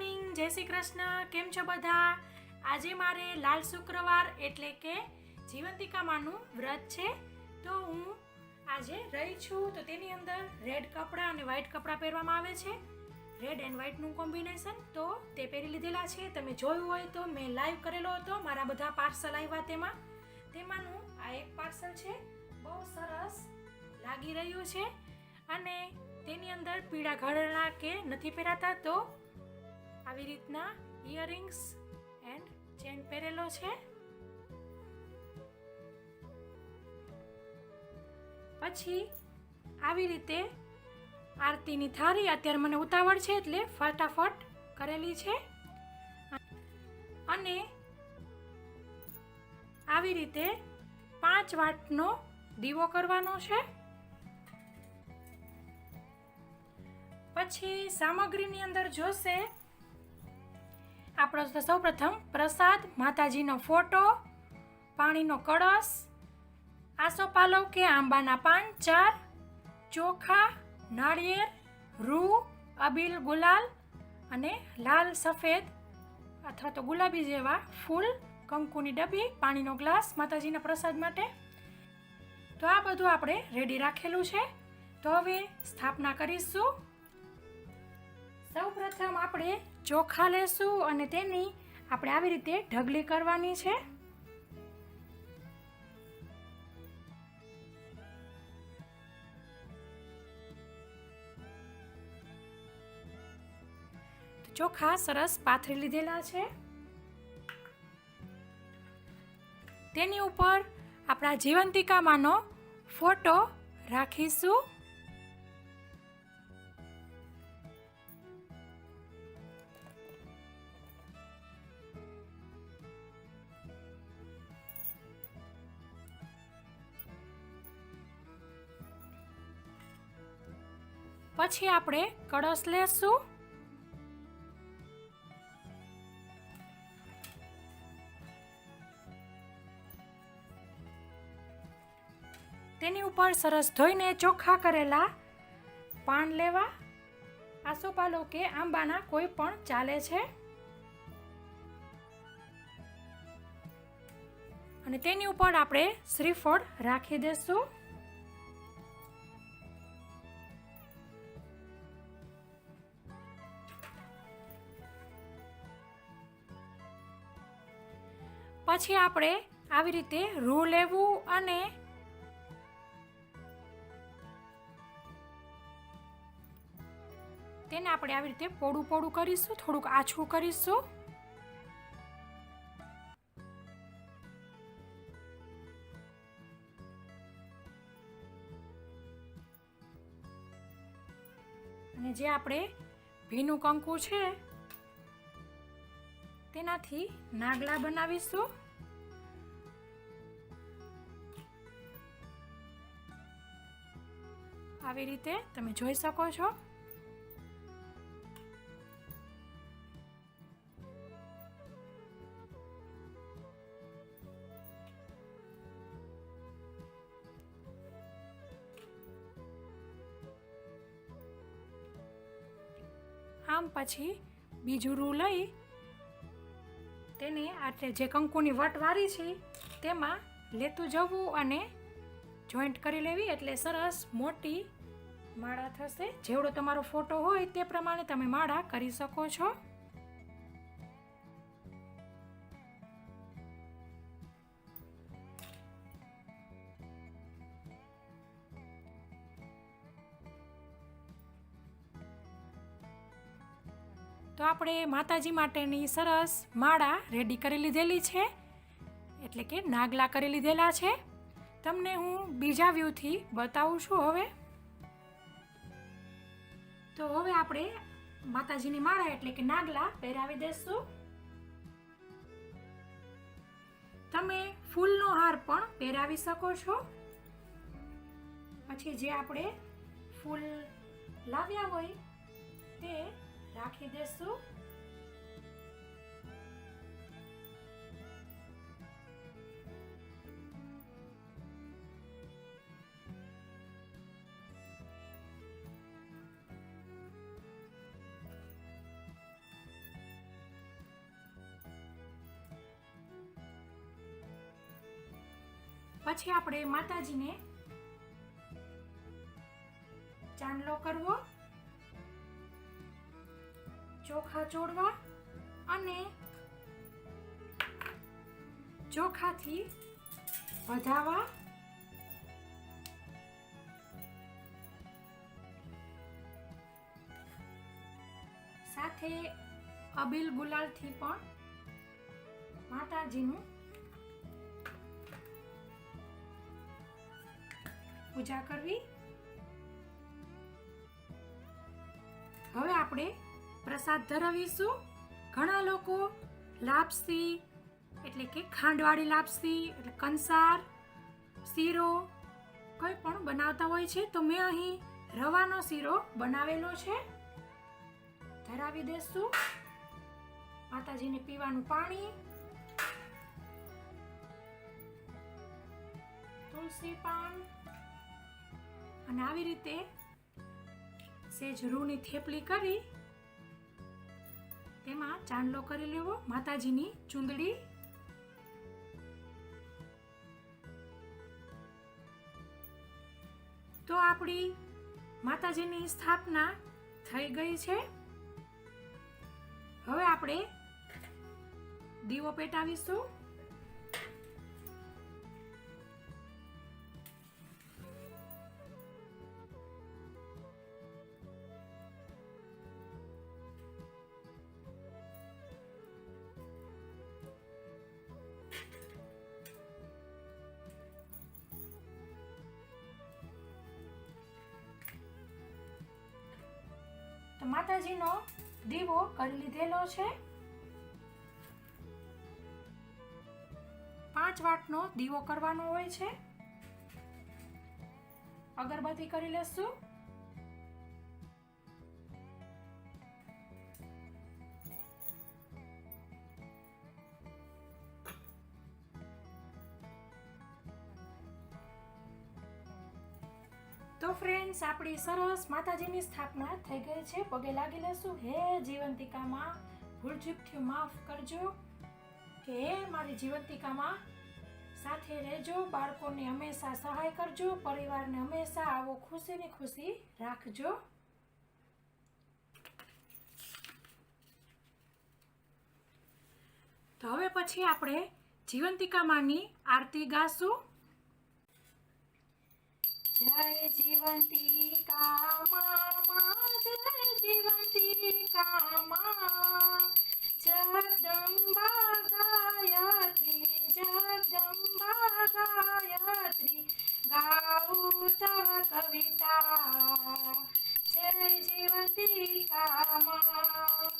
જય શ્રી કૃષ્ણ, કેમ છો બધા? આજે મારે લાલ શુક્રવાર એટલે કે જીવંતિકામાનું વ્રત છે. તો હું આજે રહી છું તો તેની અંદર રેડ કપડાં અને વ્હાઈટ કપડાં પહેરવામાં આવે છે. રેડ એન્ડ વ્હાઈટનું કોમ્બિનેશન તો તે પહેરી લીધેલા છે. તમે જોયું હોય તો મેં લાઈવ કરેલો હતો, મારા બધા પાર્સલ આવ્યા તેમાં. તેમાંનું આ એક પાર્સલ છે, બહુ સરસ લાગી રહ્યું છે. અને તેની અંદર પીળા ઘરેણા કે નથી પહેરાતા તો આવી રીતના ઇયરિંગ્સ એન્ડ ચેન પહેરેલો છે. પછી આવી રીતે આરતીની થાળી અત્યારે મને ઉતાવળ છે એટલે ફટાફટ કરેલી છે. અને આવી રીતે પાંચ વાટનો દીવો કરવાનો છે. પછી સામગ્રીની અંદર જોશે આપણો તો સૌપ્રથમ પ્રસાદ, માતાજીનો ફોટો, પાણીનો કળશ આસોપાલવ કે આંબાના પાન, ચાર, ચોખા, નાળિયેર, રૂ, અબીલ ગુલાલ અને લાલ સફેદ અથવા તો ગુલાબી જેવા ફૂલ, કંકુની ડબ્બી, પાણીનો ગ્લાસ, માતાજીના પ્રસાદ માટે. તો આ બધું આપણે રેડી રાખેલું છે. તો હવે સ્થાપના કરીશું. સૌ પ્રથમ આપણે ચોખા લેશું અને તેની આપણે આવી રીતે ઢગલી કરવાની છે. ચોખા સરસ પાથરી લીધેલા છે. તેની ઉપર આપણા જીવંતિકામાંનો ફોટો રાખીશું. પછી આપણે કળશ લેશું. તેની ઉપર સરસ ધોઈને ચોખ્ખા કરેલા પાન લેવા. આસોપાલો કે આંબાના કોઈ પણ ચાલે છે. અને તેની ઉપર આપણે શ્રીફળ રાખી દેશું. પછી આપણે આવી રીતે રૂ લેવું અને તેને આપણે આવી રીતે પોડું પોડું કરીશું, થોડુંક આછું કરીશું. અને જે આપણે ભીનું કંકુ છે, તેનાથી નાગલા બનાવીશું. આવી રીતે તમે જોઈ શકો છો. આમ પછી બીજું રૂ લઈ તેને આટલે જે કંકુની વટ વારી છે તેમાં લેતું જવું અને જોઈન્ટ કરી લેવી એટલે સરસ મોટી માળા થશે. જેવડો તમારો ફોટો હોય તે પ્રમાણે તમે માળા કરી શકો છો. તો આપણે માતાજી માટેની સરસ માળા રેડી કરી લીધેલી છે. એટલે કે નાગલા કરી લીધેલા છે. તમને હું બીજા વ્યૂથી બતાવું છું હવે. તો હવે આપણે માતાજીની માળા એટલે કે નાગલા પહેરાવી દેશું. તમે ફૂલનો હાર પણ પહેરાવી શકો છો. પછી જે આપણે ફૂલ લાવ્યા હોય તે રાખી દેશું. પછી આપણે માતાજીને ચાંદલો કરવો, ચોખા ચોડવા અને ચોખાથી વધાવા સાથે અબીલ ગુલાલથી પણ માતાજીનું પૂજા કરવી? હવે આપણે પ્રસાદ ધરાવીશું. ઘણા લોકો લાપસી, એટલે કે ખાંડવાળી લાપસી, એટલે કંસાર, શીરો કંઈ પણ બનાવતા હોય છે, તો મેં અહીં રવાનો શીરો બનાવેલો છે. ધરાવી દેશું. માતાજીને પીવાનું પાણી. તુલસી પાન. અને આવી રીતે સેજ રૂની થેપલી કરી તેમાં ચાંદલો કરી લેવો, માતાજીની ચૂંદડી. તો આપણી માતાજીની સ્થાપના થઈ ગઈ છે. હવે આપણે દીવો પેટાવીશું. માતાજીનો દીવો કરી લીધેલો છે. પાંચ વાટનો દીવો કરવાનો હોય છે. અગરબત્તી કરી લેશું. ફ્રેન્ડ્સ, આપણી સરસ માતાજીની સ્થાપના થઈ ગઈ છે. પગે લાગી લેશું. હે જીવંતિકામાં ભૂલચૂકથી માફ કરજો. કે હે મારી જીવંતિકામાં, સાથે રહેજો. બાળકોને હંમેશા સહાય કરજો. પરિવારને હંમેશા આવો ખુશીની ખુશી રાખજો. તો હવે પછી આપણે જીવંતિકા માની આરતી ગાશું. જય જીવંતિકા મા જય જીવંતિકા મા જગદંબા ગાયત્રી જગદંબા ગાયત્રી, ગાઉ તવ કવિતા. જય જીવંતિકા મા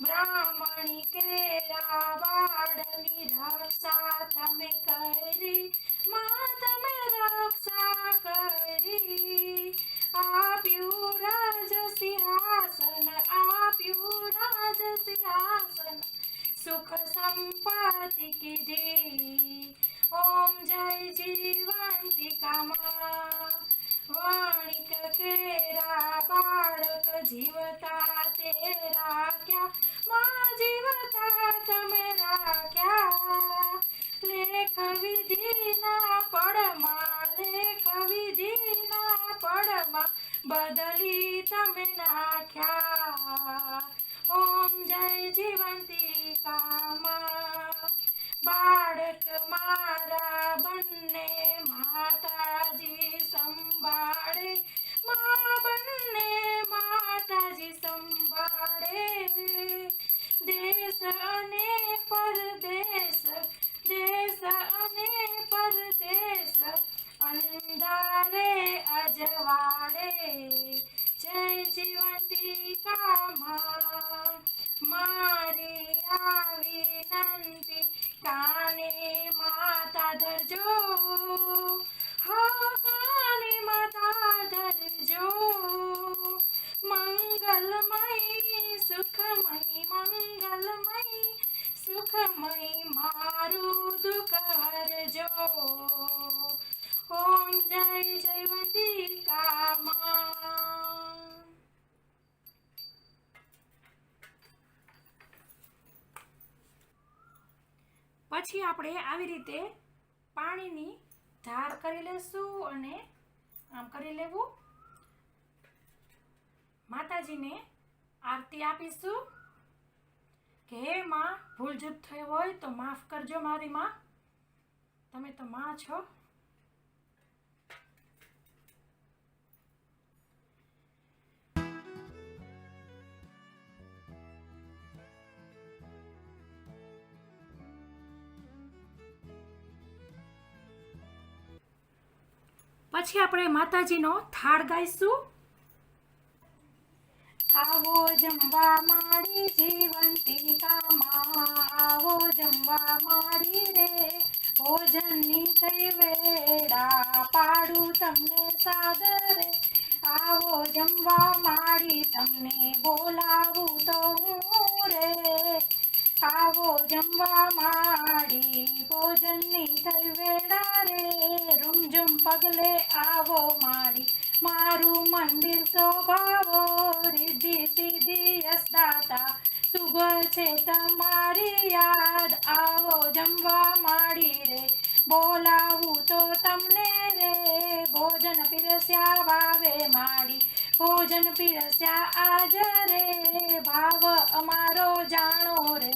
બ્રાહ્મણી કેરા બાળની રક્ષા તમે કરી મા તમે રક્ષા કરી આપ્યું રાજ સિંહાસન આપ્યું રાજ સિંહાસન સુખ સંપત્તિ કીધી ઓમ જય જીવંતિકામાં વણિક કેરા, બાળક જીવતા તે રાખ્યા માં જીવતા તમે રાખ્યા. લેખ વિધિના પડમાં, લેખ વિધિના પડમાં બદલી તમે નાખ્યા. ઓમ જય જીવંતિકામાં બાળક મારા બંને માતાજી સંભાળે. મા બંને માતાજી સંભાળે. દેશ અને પરદેશ, દેશ અને પરદેશ, અંધારે અજવાળે. જય જીવંતિકામાં મારી આવી વિનંતી કાને માતા ધરજો? હા કાને માતા ધરજો? મંગલમય, સુખમય મંગલમય, સુખમય મારું દુઃખ હરજો ઓમ જય જયવતી મા પછી આપણે આવી રીતે પાણીની ધાર કરી લેશું અને આમ કરી લેવું. માતાજીને આરતી આપીશું કે હે માં, ભૂલચૂક થઈ હોય તો માફ કરજો મારી માં. તમે તો માં છો. પછી આપણે માતાજીનો થાળ ગાઈશું. આવો જમવા મારી જીવંતિકામાં આવો જમવા મારી રે, ભોજનની થઈ વેડા પાડું તમને સાદરે આવો જમવા મારી, તમને બોલાવું તો હું રે. આવો જમવા માડી ભોજનની થઈ વેળા રે રૂમઝુમ પગલે આવો માડી મારું મંદિર શોભાવો રિદ્ધિ સિદ્ધિ યસદાતા શુભ છે તમારી યાદ, આવો જમવા માડી રે. બોલાવું તો તમને રે, ભોજન પીરસ્યા વાવે માડી ભોજન પીરસ્યા આજ રે, ભાવ અમારો જાણો રે.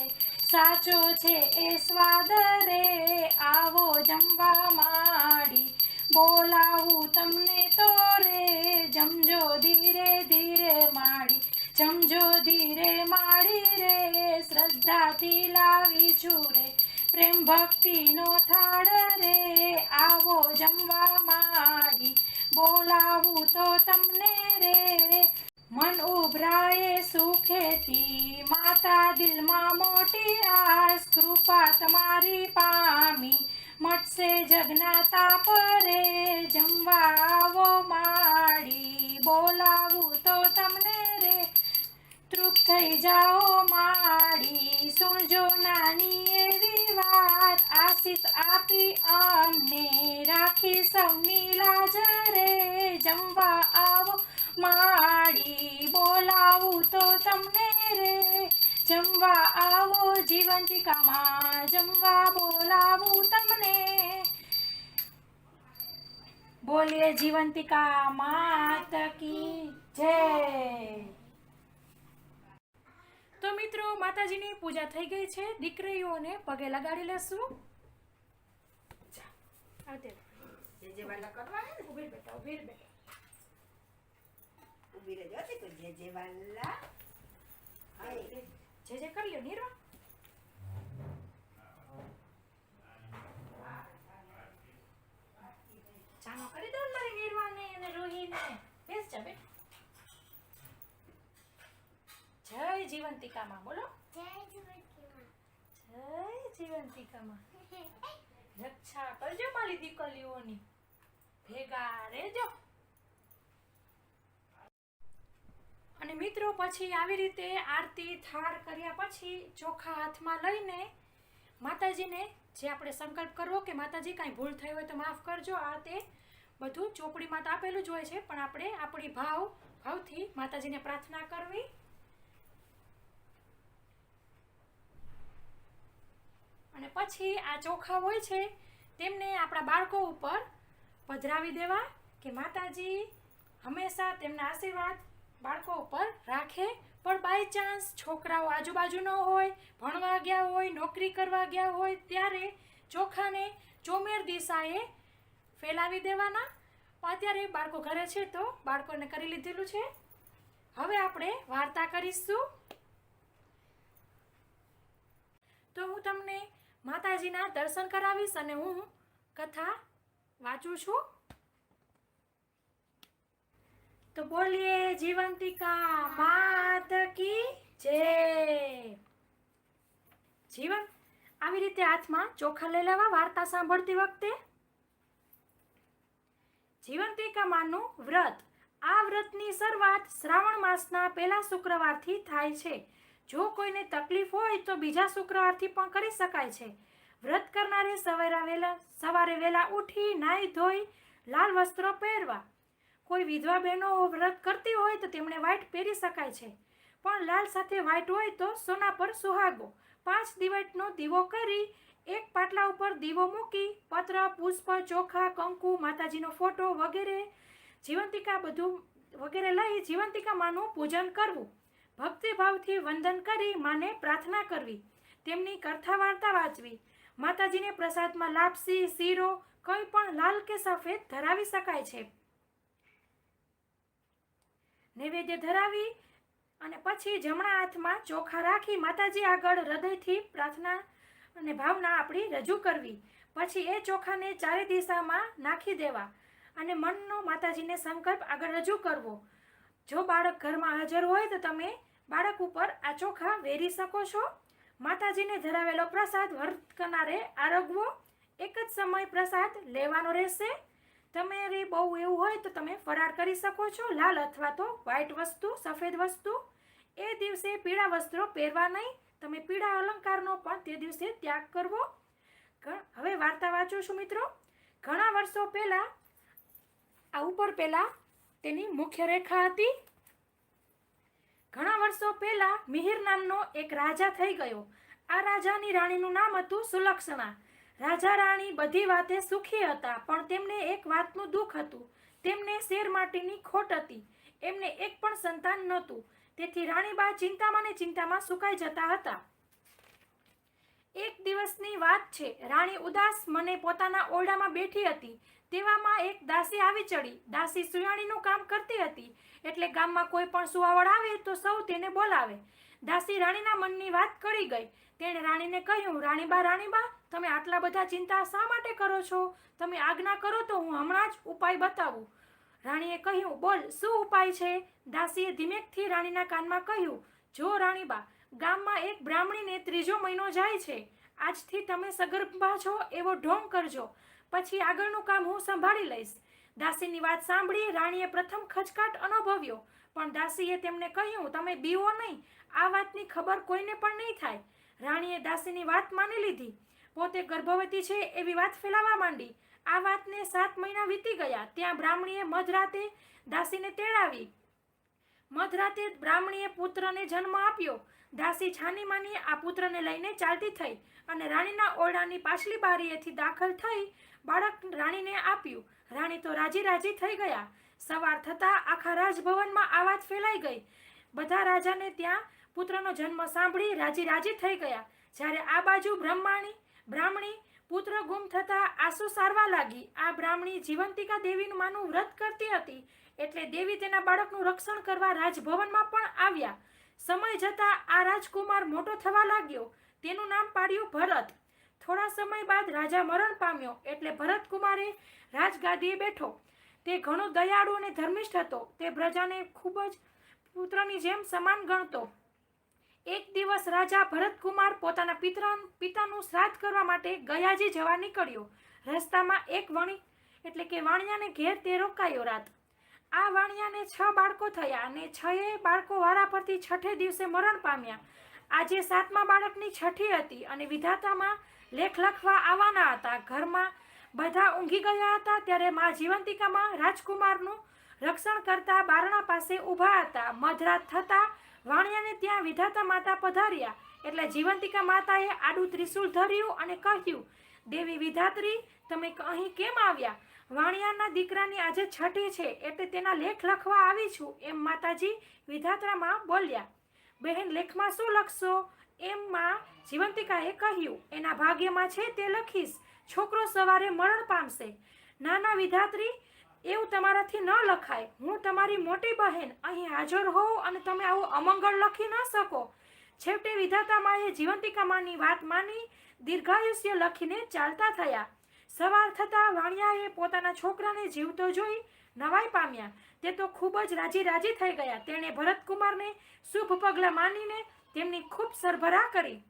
સાચો છે એ સ્વાદ રે, આવો જમવા માડી. બોલાવું તમને તો રે, જમજો ધીરે ધીરે માડી. જમજો ધીરે માડી રે, શ્રદ્ધાથી લાવી છું રે. પ્રેમ ભક્તિનો થાળ રે, આવો જમવા માડી. બોલાવું તો તમને રે. મન ઉભરાય સુખેથી. માતા દિલમાં મોટી આસ કૃપા તમારી પામી. મટશે જગનાતા પરે રે જમવા આવો માડી બોલાવું તો તમને રે. તૃપ્ત થઈ જાઓ માડી સુણજો નાની એવી વાત. આશીષ આપી અમને. રાખી સૌની લાજ રે જમવા આવો. માડી બોલાવું તો તમને રે. જમવા આવો, જીવંતિકામાં જમવા બોલાવું તમને. બોલીએ જીવંતિકા માત કી જય. તો મિત્રો, માતાજીની પૂજા થઈ ગઈ છે. દીકરીઓને પગે લગાડી લેશું. આવતે જે વાલા કરવા હે ને ઊભી બેટા ઊભી બેટા ઊભી રહેજો તે દીકુ. જે જે વાલા. હાય. જે જે કરી લ્યો નીરો. ચાનો કરી દો ને મારી નીરવાને અને રોહીને. બેસ જા બેટા જય જીવંતિકામાં બોલો. જય જીવંતિકામાં. રક્ષા કરજો મારી દીકરીઓની. ભેગા રહેજો. અને મિત્રો, પછી આવી રીતે આરતી થાળ કર્યા પછી ચોખા હાથમાં લઈને માતાજીને જે આપણે સંકલ્પ કરવો કે માતાજી, કાંઈ ભૂલ થઈ હોય તો માફ કરજો. આ તે બધું ચોપડીમાં તો આપેલું જ હોય છે, પણ આપણે આપણી ભાવ, ભાવથી માતાજીને પ્રાર્થના કરવી. અને પછી આ ચોખા હોય છે, તેમને આપણા બાળકો ઉપર પધરાવી દેવા કે માતાજી હંમેશા તેમના આશીર્વાદ બાળકો ઉપર રાખે. પણ બાય ચાન્સ છોકરાઓ આજુબાજુ ન હોય, ભણવા ગયા હોય, નોકરી કરવા ગયા હોય, ત્યારે ચોખાને ચોમેર દિશાએ ફેલાવી દેવાના. અત્યારે બાળકો ઘરે છે તો બાળકોને કરી લીધેલું છે. હવે આપણે વાર્તા કરીશું. તો હું તમને માતાજીના દર્શન કરાવીશ અને હું કથા વાંચું છું? તો બોલીએ, જીવંતિકા માત કી જય. જીવન, આવી રીતે હાથમાં ચોખા લઈ લેવા, વાર્તા સાંભળતી વખતે? જીવંતિકા માનું વ્રત. આ વ્રતની શરૂઆત શ્રાવણ માસના પહેલા શુક્રવારથી થાય છે. જો કોઈને તકલીફ હોય તો બીજા શુક્રવારથી પણ કરી શકાય છે. વ્રત કરનારે સવારે વહેલા સવારે વહેલા ઉઠી નાહી ધોઈ લાલ વસ્ત્રો પહેરવા. કોઈ વિધવા બહેનો વ્રત કરતી હોય તો તેમણે વ્હાઈટ પહેરી શકાય છે. પણ લાલ સાથે વ્હાઈટ હોય તો સોના પર સુહાગો. પાંચ દિવસનો દીવો કરી એક પાટલા ઉપર દીવો મૂકી પત્ર, પુષ્પ, ચોખા, કંકુ, માતાજીનો ફોટો વગેરે જીવંતિકા બધું વગેરે લઈ જીવંતિકા માનું પૂજન કરવું. ભક્તિભાવથી વંદન કરી માને પ્રાર્થના કરવી. તેમની કથા વાર્તા વાંચવી. માતાજીને પ્રસાદમાં લાપસી, શીરો, કંઈ પણ લાલ કે સફેદ ધરાવી શકાય છે. નૈવેદ્ય ધરાવી અને પછી જમણા હાથમાં ચોખા રાખી માતાજી આગળ હૃદયથી પ્રાર્થના અને ભાવના આપણી રજૂ કરવી. પછી એ ચોખાને ચારે દિશામાં નાખી દેવા અને મનનો માતાજીને સંકલ્પ આગળ રજૂ કરવો. જો બાળક ઘરમાં હાજર હોય તો તમે બાળક ઉપર આ ચોખા વેરી શકો છો. માતાજીને ધરાવેલો પ્રસાદ વર્ત કરનારે આરોગવો. એક જ સમય પ્રસાદ લેવાનો રહેશે. તમારે બહુ એવું હોય તો તમે ફરાર કરી શકો છો. લાલ અથવા તો વ્હાઇટ વસ્તુ, સફેદ વસ્તુ. એ દિવસે પીળા વસ્ત્રો પહેરવા નહીં. તમે પીળા અલંકારનો પણ તે દિવસે ત્યાગ કરવો. હવે વાર્તા વાંચું છું મિત્રો. ઘણા વર્ષો પહેલાં, આ ઉપર પહેલાં તેની મુખ્ય રેખા હતી. ઘણા વર્ષો પહેલા મિહિર નામનો એક રાજા થઈ ગયો. આ રાજાની રાણીનું નામ હતું સુલક્ષણા. રાજા રાણી બધી વાતે સુખી હતા, પણ તેમને એક વાતનું દુઃખ હતું. તેમને શેર માટેની ખોટ હતી. એમને એક પણ સંતાન નહોતું. તેથી રાણીબા ચિંતામાં ને ચિંતામાં સુકાઈ જતા હતા. એક દિવસની વાત છે. રાણી ઉદાસ મને પોતાના ઓરડામાં બેઠી હતી. તેવામાં એક દાસી આવી ચડી. દાસી સુયાણીનું કામ કરતી હતી. એટલે ગામમાં કોઈ પણ સુવાવડ આવે તો સૌ તેને બોલાવે. દાસી રાણીના મનની વાત કરી ગઈ. તેણે રાણીને કહ્યું, રાણીબા રાણીબા, તમે આટલા બધા ચિંતા શા માટે કરો છો? તમે આજ્ઞા કરો તો હું હમણાં જ ઉપાય બતાવું. રાણીએ કહ્યું, બોલ, શું ઉપાય છે? દાસીએ ધીમેકથી રાણીના કાનમાં કહ્યું, જો, રાણીબા ગામમાં એક બ્રાહ્મણીને ત્રીજો મહિનો જાય છે. આજથી તમે સગર્ભા છો એવો ઢોંગ કરજો. પછી આગળનું કામ હું સંભાળી લઈશ. દાસીની વાત સાંભળી રાણીએ પ્રથમ ખચકાટ અનુભવ્યો. પણ દાસીએ તેમને કહ્યું, તમે બીવો નહીં. આ વાતની ખબર કોઈને પણ નહીં થાય. રાણીએ દાસીની વાત માની લીધી. પોતે ગર્ભવતી છે એવી વાત ફેલાવા માંડી. આ વાતને સાત મહિના વીતી ગયા. ત્યાં બ્રાહ્મણીએ મધરાતે દાસીને તેડાવી. મધરાતે બ્રાહ્મણીએ પુત્રને જન્મ આપ્યો. દાસી છાની માની આ પુત્રને લઈને ચાલતી થઈ અને રાણીના ઓરડાની પાછલી બારીએથી દાખલ થઈ બાળક રાણીને આપ્યું. રાણી તો રાજી રાજી થઈ ગયા. સવાર થતાં આખા રાજભવનમાં આ વાત ફેલાઈ ગઈ. બધા રાજાને ત્યાં પુત્રનો જન્મ સાંભળી રાજી રાજી થઈ ગયા. જ્યારે આ બાજુ બ્રહ્માણી, બ્રાહ્મણી પુત્ર ગુમ થતાં આંસુ સારવા લાગી. આ બ્રાહ્મણી જીવંતિકા દેવીનું માનું વ્રત કરતી હતી. એટલે દેવી તેના બાળકનું રક્ષણ કરવા રાજભવનમાં પણ આવ્યા. સમય જતાં આ રાજકુમાર મોટો થવા લાગ્યો. તેનું નામ પાડ્યું ભરત. થોડા સમય બાદ રાજા મરણ પામ્યો એટલે ભરતકુમારે રાજગાદીએ બેઠો. તે ઘણો દયાળુ અને ધર્મિષ્ઠ હતો. તે પ્રજાને ખૂબ જ પુત્રની જેમ સમાન ગણતો. એક દિવસ રાજા ભરતકુમાર પોતાના પિત્ર, પિતાનું શ્રાદ્ધ કરવા માટે ગયાજી જવા નીકળ્યો. રસ્તામાં એક વણી, એટલે કે વાણિયાને ઘેર તે રોકાયો રાત. આ વાણિયાને છ બાળકો થયા અને છએ બાળકો વારા પરથી છઠ્ઠે દિવસે મરણ પામ્યા. આજે સાતમા બાળકની છઠ્ઠી હતી અને વિધાતામાં લેખ લખવા આવવાના હતા. ઘરમાં બધા ઊંઘી ગયા હતા ત્યારે મા જીવંતિકામાં રાજકુમારનું રક્ષણ કરતા બારણા પાસે ઊભા હતા. મધરાત થતા વાણિયાને ત્યાં વિધાતા માતા પધાર્યા. એટલે જીવંતિકા માતાએ આડું ત્રિશૂળ ધર્યું અને કહ્યું, દેવી વિધાત્રી, તમે અહીં કેમ આવ્યા? વાણિયાના દીકરાની આજે છઠ્ઠી છે એટલે તેના લેખ લખવા આવી છું. એમ માતાજી વિધાત્રામાં બોલ્યા. બહેન, લેખમાં શું લખશો? એમ માં જીવંતિકાએ કહ્યું. એના ભાગ્યમાં છે તે લખીશ. છોકરો સવારે મરણ પામશે. નાના વિધાત્રી, એવું તમારાથી ન લખાય. હું તમારી મોટી બહેન. અહીં હાજર હોઉં અને તમે આવું અમંગળ લખી ન શકો. છેવટે વિધાતા માએ જીવંતિકામાની વાત માની દીર્ઘાયુષ્ય લખીને ચાલતા થયા. સવાર થતાં વાણિયાએ પોતાના છોકરાને જીવતો જોઈ નવાઈ પામ્યા. તે તો ખૂબ જ રાજી રાજી થઈ ગયા. તેણે ભરતકુમારને શુભ પગલાં માનીને તેમની ખૂબ સરભરા કરી.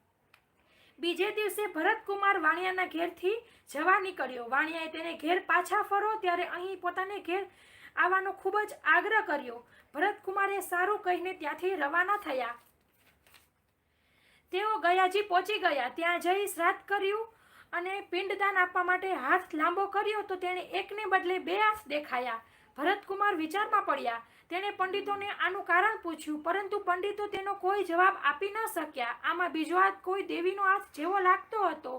બીજે દિવસે ભરતકુમાર વાણિયાના ઘેરથી જવા નીકળ્યો. વાણિયાએ તેને ઘેર પાછા ફરો ત્યારે અહીં પોતાને ઘેર આવવાનો ખૂબ જ આગ્રહ કર્યો. ભરતકુમારે સારું કહીને ત્યાંથી રવાના થયા. તેઓ ગયાજી પહોંચી ગયા. ત્યાં જઈ શ્રાદ્ધ કર્યું. અને પિંડદાન આપવા માટે હાથ લાંબો કર્યો તો તેણે એકને બદલે બે હાથ દેખાયા. ભરતકુમાર વિચારમાં પડ્યા. તેણે પંડિતોને આનું કારણ પૂછ્યું, પરંતુ પંડિતો તેનો કોઈ જવાબ આપી ન શક્યા. આમાં બીજો હાથ કોઈ દેવીનો હાથ જેવો લાગતો હતો.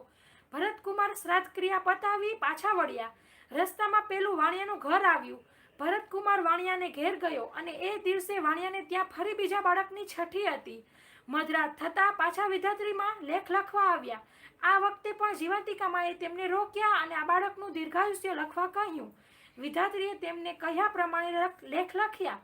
ભરતકુમાર શ્રાદ્ધ ક્રિયા પતાવી પાછા વળ્યા. રસ્તામાં પેલું વાણિયાનું ઘર આવ્યું. ભરતકુમાર વાણિયાને ઘેર ગયો અને એ દિવસે વાણિયાને ત્યાં ફરી બીજા બાળકની છઠ્ઠી હતી. મધરાત થતાં પાછા વિધાત્રીમાં લેખ લખવા આવ્યા. આ વખતે પણ જીવંતિકામાએ તેમને રોક્યા અને આ બાળકનું દીર્ઘાયુષ્ય લખવા કહ્યું. વિધાત્રીએ તેમને કહ્યા પ્રમાણે લેખ લખ્યા.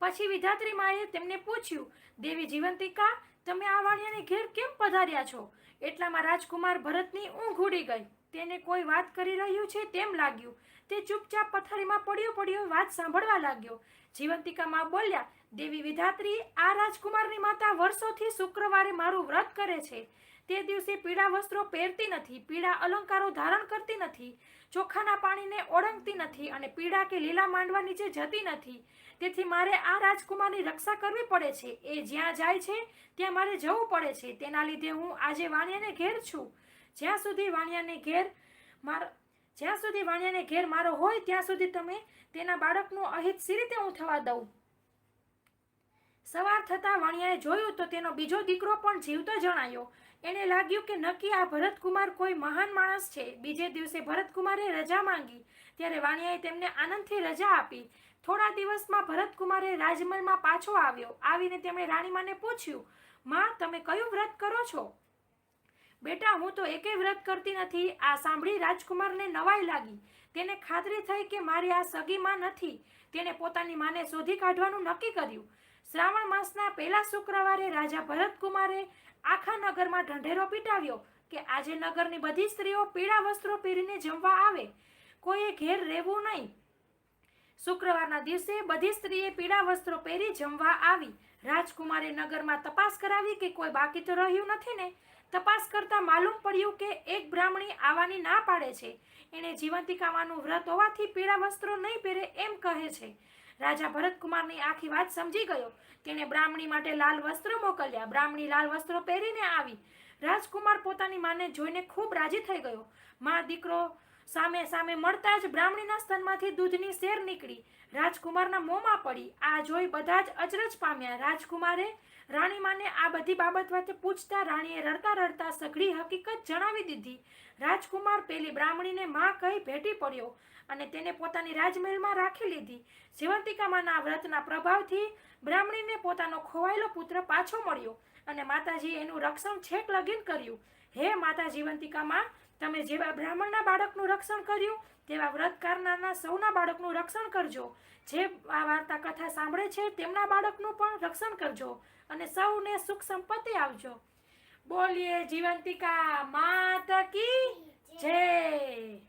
પછી વિધાત્રીમાએ તેમને પૂછ્યું, દેવી જીવંતિકા, તમે આ વાણિયાને ઘેર કેમ પધાર્યા છો? એટલામાં રાજકુમાર ભરતની ઊંઘ ઉડી ગઈ. તેને કોઈ વાત કરી રહ્યું છે તેમ લાગ્યું. તે ચૂપચાપ પથારીમાં પડ્યો પડ્યો વાત સાંભળવા લાગ્યો. જીવંતિકા માં બોલ્યા, દેવી વિધાત્રી, આ રાજકુમારની માતા વર્ષોથી શુક્રવારે મારું વ્રત કરે છે. તે દિવસે પીળા વસ્ત્રો પહેરતી નથી, પીળા અલંકારો ધારણ કરતી નથી, ચોખાના પાણીને ઓળંગતી નથી અને પીળા કે લીલા માંડવા નીચે જતી નથી. તેથી મારે આ રાજકુમારની રક્ષા કરવી પડે છે. એ જ્યાં જાય છે, ત્યાં મારે જવું પડે છે. તેના લીધે હું આજે વાણિયાને ઘેર છું. જ્યાં સુધી વાણિયાને ઘેર મારો, જ્યાં સુધી વાણિયાને ઘેર મારો હોય, ત્યાં સુધી તમે તેના બાળકનું અહિત સી રીતે હું થવા દઉં? સવાર થતાં વાણિયાએ જોયું તો તેનો બીજો દીકરો પણ જીવતો જણાયો. એને લાગ્યું કે નક્કી આ ભરતકુમાર કોઈ મહાન માણસ છે. બીજે દિવસે ભરતકુમારે રજા માંગી. ત્યારે વાણિયાએ તેમને આનંદથી રજા આપી. થોડા દિવસમાં ભરતકુમારે રાજમહેલમાં પાછો આવ્યો. આવીને તેમણે રાણીમાને પૂછ્યું, માં, તમે કયું વ્રત કરો છો? બેટા, હું તો એકેય વ્રત કરતી નથી. આ સાંભળી રાજકુમારને નવાઈ લાગી. તેને ખાતરી થઈ કે મારી આ સગી માં નથી. તેણે પોતાની માને શોધી કાઢવાનું નક્કી કર્યું. શ્રાવણ માસના પહેલા શુક્રવારે રાજા ભરતકુમારે આખા નગરમાં ઢંઢેરો પીટાવ્યો કે આજે નગરની બધી સ્ત્રીઓ પીળા વસ્ત્રો પહેરીને જમવા આવે. કોઈએ ઘેર રહેવું નહીં. શુક્રવારના દિવસે બધી સ્ત્રીએ પીળા વસ્ત્રો પહેરી જમવા આવી. રાજકુમારે નગરમાં તપાસ કરાવી કે કોઈ બાકી તો રહ્યું નથી ને? તપાસ કરતા માલુમ પડ્યું કે એક બ્રાહ્મણી આવવાની ના પાડે છે. એણે જીવંતિકામાનું વ્રત હોવાથી પીળા વસ્ત્રો નહીં પહેરે એમ કહે છે. રાજા ભરતકુમારની આખી વાત સમજી ગયો. તેણે બ્રાહ્મણી માટે લાલ વસ્ત્ર મોકલ્યા. બ્રાહ્મણી લાલ વસ્ત્રો પહેરીને આવી. રાજકુમાર પોતાની માને જોઈને ખૂબ રાજી થઈ ગયો. મા, દીકરો સામે સામે મળતા જ બ્રાહ્મણીના સ્તનમાંથી દૂધની શેર નીકળી. રાજકુમારના મોંમાં પડી. આ જોઈ બધા જ અચરજ પામ્યા. રાજકુમારે રાણીમાને આ બધી બાબત વાતે પૂછતા રાણીએ રડતા રડતા સઘળી હકીકત જણાવી દીધી. રાજકુમાર પેલી બ્રાહ્મણીને માં કહી ભેટી પડ્યો અને તેને પોતાની રાજમહેલમાં રાખી લીધી. સેવંતિકામાના વ્રતના પ્રભાવથી બ્રાહ્મણીને પોતાનો ખોવાયેલો પુત્ર પાછો મળ્યો અને માતાજીએ એનું રક્ષણ છેક લગીન કર્યું. હે માતા જીવંતિકામાં તમે જેવા બ્રાહ્મણના બાળકનું રક્ષણ કર્યું, તેવા વ્રત કરનારના સૌના બાળકનું રક્ષણ કરજો. જે આ વાર્તા કથા સાંભળે છે, તેમના બાળકનું પણ રક્ષણ કરજો અને સૌને સુખ સંપત્તિ આવજો બોલીએ જીવંતિકા માત કી જય.